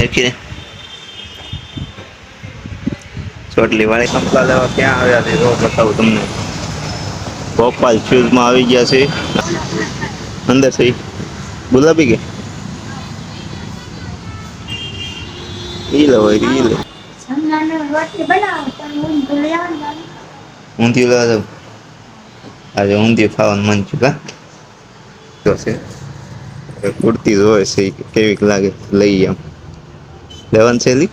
દેખીને ચોટલી વાળી કંપલા લેવા ક્યાં આવ્યા છે જો બતાવું તમને ગોપાલ શૂઝમાં આવી ગયા છે અંદર છે ગુલાબી કે ઈ લે હોય ઈ લે જમવાનું રોટલી બનાવો પણ હું ભૂલી આવવાનું ઊંધિયું લેવા જાઉં આજે ઊંધિયું ખાવાનું મન છે કા તો છે હવે કુર્તી જોવે છે ઈ કેવીક લાગે લઈ એમ લેવાનું છે એલી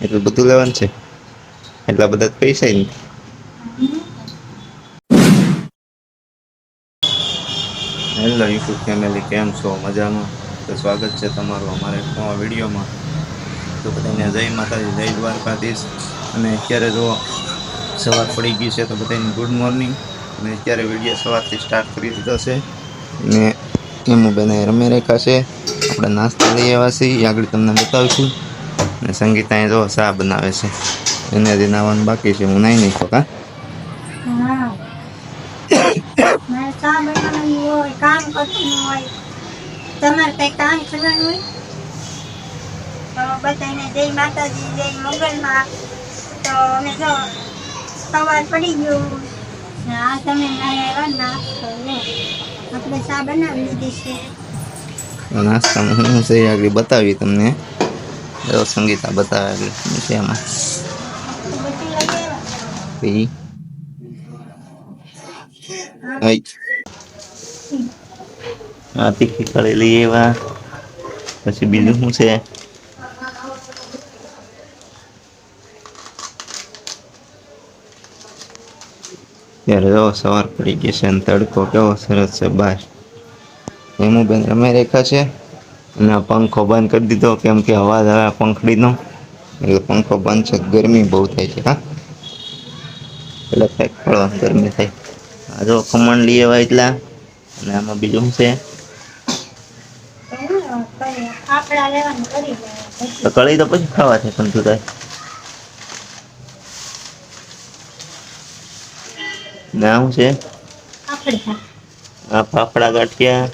એટલું બધું લેવાનું છે. એટલા બધા પૈસા હેલો યુટ્યુબ ફેમિલી કેમ છો? મજામાં? તો સ્વાગત છે તમારું અમારે નવા વિડીયોમાં. તો બધાને જય માતાજી જય દ્વારકાધીશ. અને અત્યારે જો સવાર પડી ગઈ છે તો બધાને ગુડ મોર્નિંગ અને અત્યારે વીડિયો સવારથી સ્ટાર્ટ કરી દીધો છે. ને એમનું બેને રમે રેખા છે. આપણે નાસ્તો લઈ આવ્યા આગળ તમને બતાવીશું. અને સંગીતા અહીં જો ચા બનાવે છે. એને હજી નાવાનું બાકી છે. હું નાઈ નહીં કા હા. મારે ચા બનાવવાનું હોય, કામ કરવાનું હોય. તમારે કઈ કામ કરવાનું હોય? તો બધાને જય માતાજી, જય મંગલમાં. તો અમે જો સવાર પડી ગયું. ને આ તમે આવ્યા નાસ્તો આપણે ચા બનાવી લીધી છે. નાસ્તામાં શું છે આગળ બતાવી તમને. જો સંગીતા બતાવે આગળ છે એમાં? આ તીખી કરેલી એવા. પછી બીજું શું છે? ત્યારે જો સવાર પડી ગઈ છે અને તડકો કેવો સરસ છે બહાર હેમુબેન બેન રમે રેખા છે? અને પંખો બંધ કરી દીધો કેમ કે અવાજ આવે પંખડીનો. એટલે પંખો બંધ છે ગરમી બહુ થાય છે હા. એટલે કંઈક પડવા ગરમી થાય. આ જો ખમણ લઈ આવ્યા એટલા અને આમાં બીજું છે? કળી તો પછી ખાવા છે પણ તું થાય ના શું છે આ ફાફડા ગાંઠિયા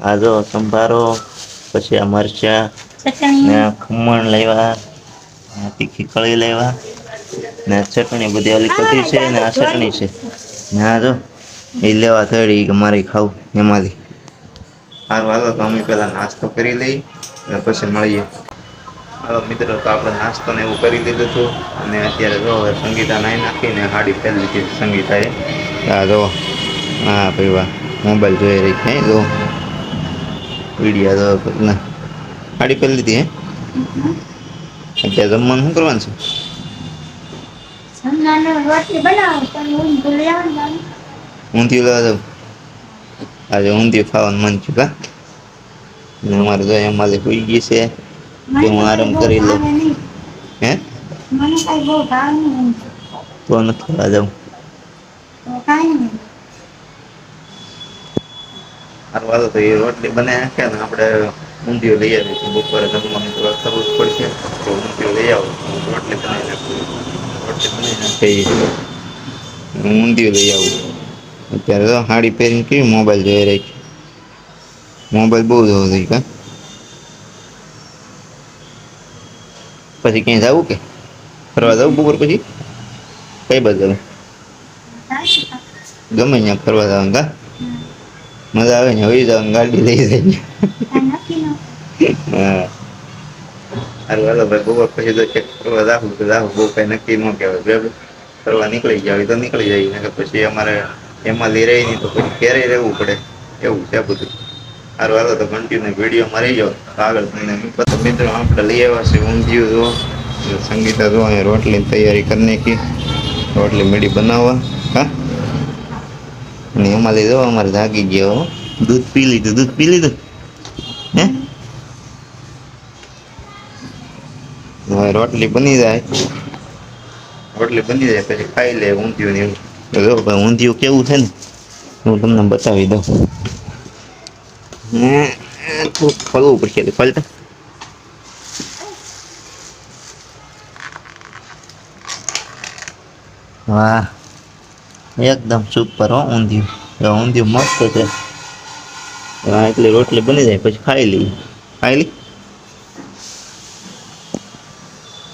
આ જો સંભારો પછી આ મરચા ને આ ખમણ લેવા તીખી કળી લેવા ને ચટણી બધી ઓલી કઢી છે ને આ ચટણી છે. ને આ જો એ લેવા થડી કે મારે ખાવું એમાંથી. સારું હાલો તો અમે પહેલાં નાસ્તો કરી લઈ અને પછી મળીએ. હાલો મિત્રો તો આપણે નાસ્તો ને એવું કરી દીધું હતું. અને અત્યારે જો હવે સંગીતા નાઈ નાખીને હાડી પહેરી લીધી સંગીતાએ. આ જો હા ભાઈ વાહ મોબાઈલ જોઈ રહી છે. જો વિડીયા તો ના હાડી પહેરી લીધી હે. અત્યારે જમવાનું શું કરવાનું છે? ઊંધી ઊંધિયું લેવા જાઉં આજે ઊંધિયું ખાવાનું મન છે કા ને અમારે જો એમાં હોઈ ગઈ છે. કે હું આરામ કરી લઉં હે મને કઈ બહુ ભાવ નહીં તો નથી ખાવા જાઉં હાલો તો એ રોટલી બનાવી નાખે ને આપણે ઊંધિયું લઈ આવીએ બપોરે જમવાનું તો કરવું જ પડશે તો ઊંધિયું લઈ આવો રોટલી બનાવી નાખું રોટલી બનાવી નાખી હું ઊંધિયું લઈ આવું અત્યારે તો સાડી પહેરીને કેવી મોબાઈલ જોઈ રહી મોબાઈલ બહુ જોવો થઈ કા પછી ક્યાંય જવું કે? ફરવા જવું બપોર પછી? કઈ બાજુ ગમે ત્યાં ફરવા જવાનું કા? મજા આવે ને હોય જવાનું, ગાડી લઈ જાય હા. સારું હાલો ભાઈ, બપોર પછી તો ફરવા બહુ કઈ નક્કી ન કહેવાય. ફરવા નીકળી હોય તો નીકળી જાય, નકર પછી અમારે એમાં લઈ રહી નહીં તો પછી ઘેરે રહેવું પડે. એવું છે બધું. સારું હાલો તો કન્ટિન્યુ વીડિયો માં રહી જાઓ આગળ તમને મિત્રો આપણે લઈ આવ્યા છે ઊંધિયું જો સંગીતા જો અહીંયા રોટલીની તૈયારી કરી નાખી. રોટલી મીડી બનાવવા. હા? અને એમાં લીધો અમારે જાગી ગયો. દૂધ પી લીધું, દૂધ પી લીધું? હે? હવે રોટલી બની જાય. રોટલી બની જાય, પછી ખાઈ લે ઊંધિયું ને એવું. ઊંધિયું કેવું છે ને? હું તમને બતાવી દઉં. થોડુંક ફરવું પડશે ફલતા વાહ એકદમ સુપર ઊંધિયું મસ્ત છે એટલે રોટલી બની જાય પછી ખાઈ લઈએ ખાઈ લી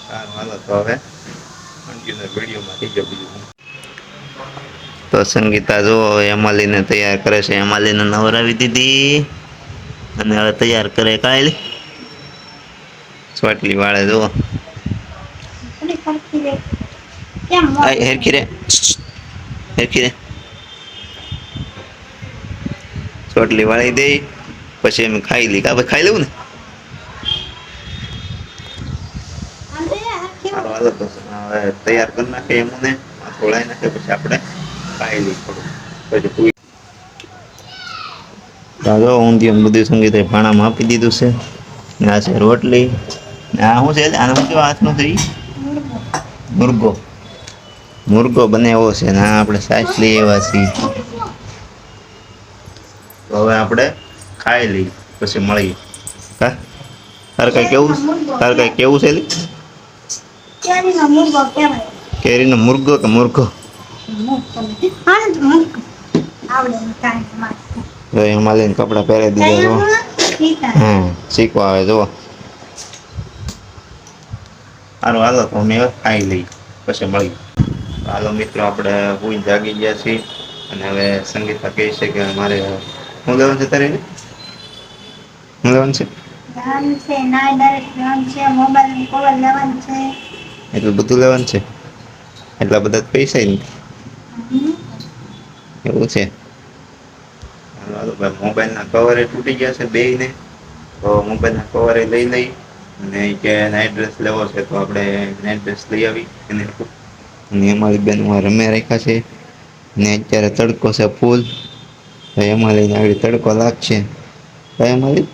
સારું હાલો તો સંગીતા જો એમાલીને તૈયાર કરે છે એમાલીને નવરાવી દીધી અને હવે તૈયાર કરે કાયલી. ચોટલી વાળે જો થોડી ફરતી રહે. કેમ મોડું? આય હેરખી રે. હેરખી રે. ચોટલી વાળી દઈ પછી એમ ખાઈ લઈ કા ખાઈ લેવું ને? તૈયાર કરી નાખે એમ ને થોડાઈ નાખે પછી આપણે ખાઈ લઈ થોડું પછી દાદો ઊંધિયું બધું સંગીતે ભાણામાં આપી દીધું છે. આ છે રોટલી. આ શું છે? આને શું કહેવાય હાથમાં થઈ મુર્ગો. મુર્ગો બનાવ્યો છે ને આપણે સાચ લઈ એવા છીએ. તો હવે આપણે ખાઈ લઈ પછી મળીએ. હા? તારે કઈ કેવું તારે કઈ કેવું છે? કેરીનો મુરગો કે મુર્ગો. આવડે. જો એમાં લઈને કપડાં પહેરી દીધા જો બોલો? હા શીખવા આવે જો સારું હાલો તો અમે ખાઈ લઈ પછી મળી હાલો મિત્રો આપણે હું જાગી ગયા છીએ અને હવે સંગીતા કહે છે કે મારે શું લેવાનું છે તારે? શું લેવાનું છે. એટલું બધું લેવાનું છે. એટલા બધા પૈસા એવું છે. હાલો, ભાઈ, મોબાઈલના કવરે તૂટી ગયા છે બેયને. તો મોબાઈલના કવરે લઈ લઈ અને કે નાઇટ ડ્રેસ લેવો છે, તો આપણે નાઇટ ડ્રેસ લઈ આવી એને અને અમારી બેનમાં રમે રાખ્યા છે. ને અત્યારે તડકો છે ફૂલ તો એમાં લઈને આગળ તડકો લાગશે. તો એમાં લઈ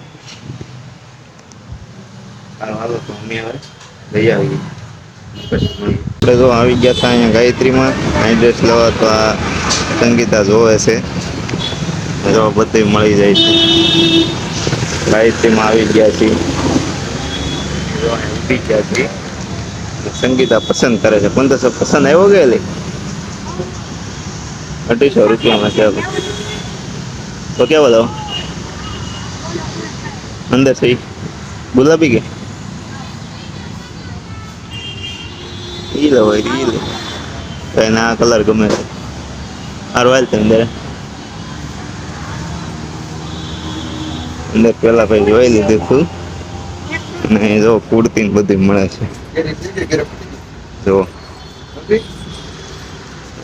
હાલો હાલો, તો અમે હવે લઈ આવીએ. આપણે જો આવી ગયા હતા અહીંયા ગાયત્રીમાં નાઇટ ડ્રેસ લેવા તો આ સંગીતા જોવે છે. જો બધું મળી જાય છે. સાહિત્યમાં આવી ગયા છીએ. સંગીત આ ગયા છીએ. સંગીતા પસંદ કરે છે. પંદરસો પસંદ આવ્યો ગયેલી અઢીસો રૂપિયામાં છે. તો કેવો દો અંદર છે ગુલાબી કે? ઈ લો હોય ઈ લો. ના કલર ગમે છે. આ રોયલ છે અંદર પેલા ભાઈ જોઈ લીધું હતું અને જો કુર્તી ને બધું મળે છે. જો.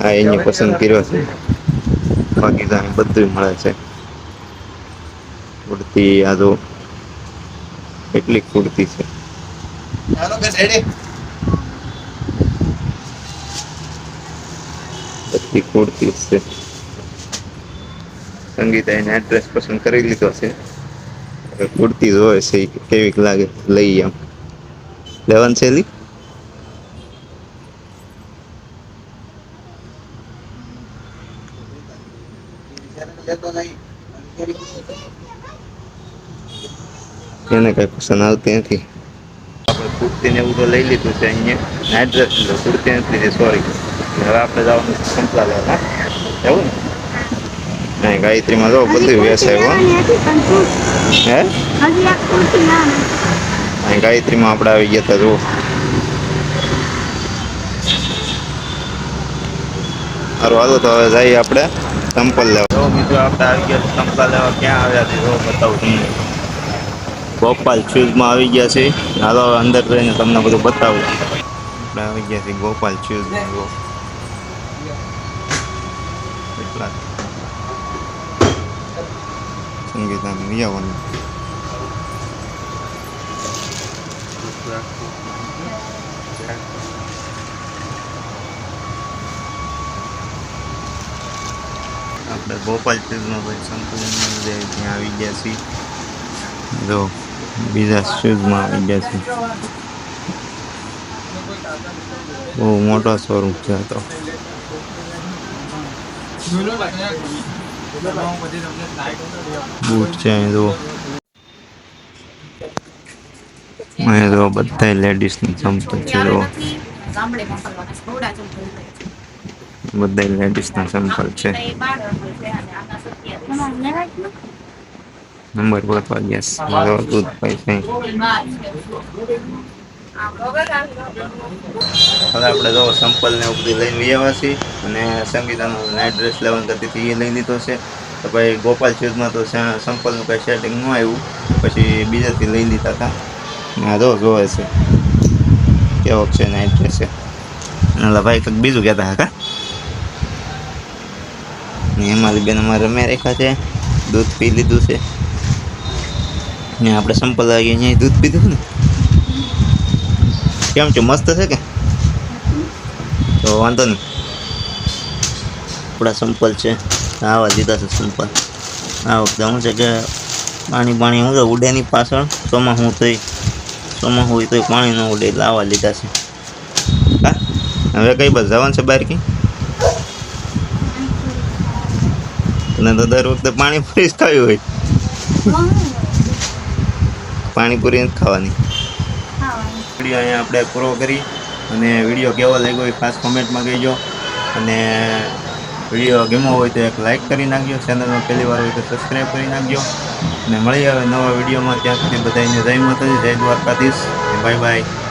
આ એની પસંદ કર્યો છે. બાકી તો બધું મળે છે. કુર્તી, આ જો. કેટલી કુર્તી છે. બધી કુર્તી છે. સંગીતા એને એડ્રેસ પસંદ કરી લીધો છે. કુર્તી જોવે છે કેવીક લાગે, લઈ આમ. લેવાનું છે લી એને કઈ પસંદ આવતી નથી. આપણે કુર્તી ને એવું તો લઈ લીધું છે અહીંયા. એડ્રેસ કુર્તી નથી સોરી હવે આપણે જવાનું સંપલા લેવા નહીં, ગાયત્રીમાં જો બધું વેચાય હો. હે? ગાયત્રીમાં આપણે આવી ગયા હતા જુઓ. સારું હાલો, તો હવે જઈએ આપણે સંપલ લેવા. બીજું આપણે આવી ગયા સંપલ લેવા. ક્યાં આવ્યા છે? જો બતાવું ગોપાલ શૂઝમાં આવી ગયા છે. હાલો અંદર જઈને તમને બધું બતાવું. આપણે આવી ગયા છીએ ગોપાલ શૂઝમાં જો સંગીતા લઈ આવવાનું આપણે ગોપાલ શૂઝમાં ભાઈ સંકુલનમાં ત્યાં આવી ગયા છીએ જો બીજા શૂઝમાં આવી ગયા છે બહુ મોટો શોરૂમ છે તો બૂટ છે, અહીં જુઓ. અહીં જુઓ બધા લેડીઝની ચંપલ છે, જુઓ. બધા લેડીઝના ચંપલ છે? નંબર ગોતવા ગયા દૂધ છે. હવે આપણે જો સંપલ ને એવું લઈને આવ્યા છીએ અને સંગીતાનો નાઇટ ડ્રેસ લેવાનું કરતી હતી એ લઈ લીધો છે. તો ભાઈ ગોપાલ શૂઝમાં તો સંપલનું કંઈ સેટિંગ ન આવ્યું. પછી બીજાથી લઈ લીધા હતા. ને આ જો જોવે છે. કેવો છે નાઇટ ડ્રેસ છે. એટલે ભાઈ કંઈક બીજું કહેતા હતા. ને અમારી બેન અમારે રમે રેખા છે. દૂધ પી લીધું છે. ને આપણે સંપલ આવીએ અહીંયા દૂધ પીધું ને? કેમ છે? મસ્ત છે કે? તો વાંધો નહીં. આપણા સંપલ છે. આવા દીધા છે સંપલ. આ વખતે શું છે કે પાણી પાણી શું છે ઉડે નહીં પાછળ. ચોમાસું તોય ચોમાસું હોય તોય પાણી ન ઉડે એટલે આવા લીધા છે. હા? હવે કઈ બસ જવાનું છે બહાર કી તને તો દર વખતે પાણીપુરી જ ખાવી હોય. પાણીપુરી જ ખાવાનું. વીડિયો અહીંયા આપણે પૂરો કરી અને વીડિયો કેવો લાગ્યો એ ખાસ કોમેન્ટમાં કહેજો. અને વીડિયો ગમ્યો હોય તો એક લાઇક કરી નાખજો. ચેનલમાં પહેલી વાર હોય તો સબસ્ક્રાઈબ કરી નાખજો. અને મળી આવે નવા વિડીયોમાં. ત્યાં સુધી બધાને જય માતાજી, જય દ્વારકાધીશ. Bye bye.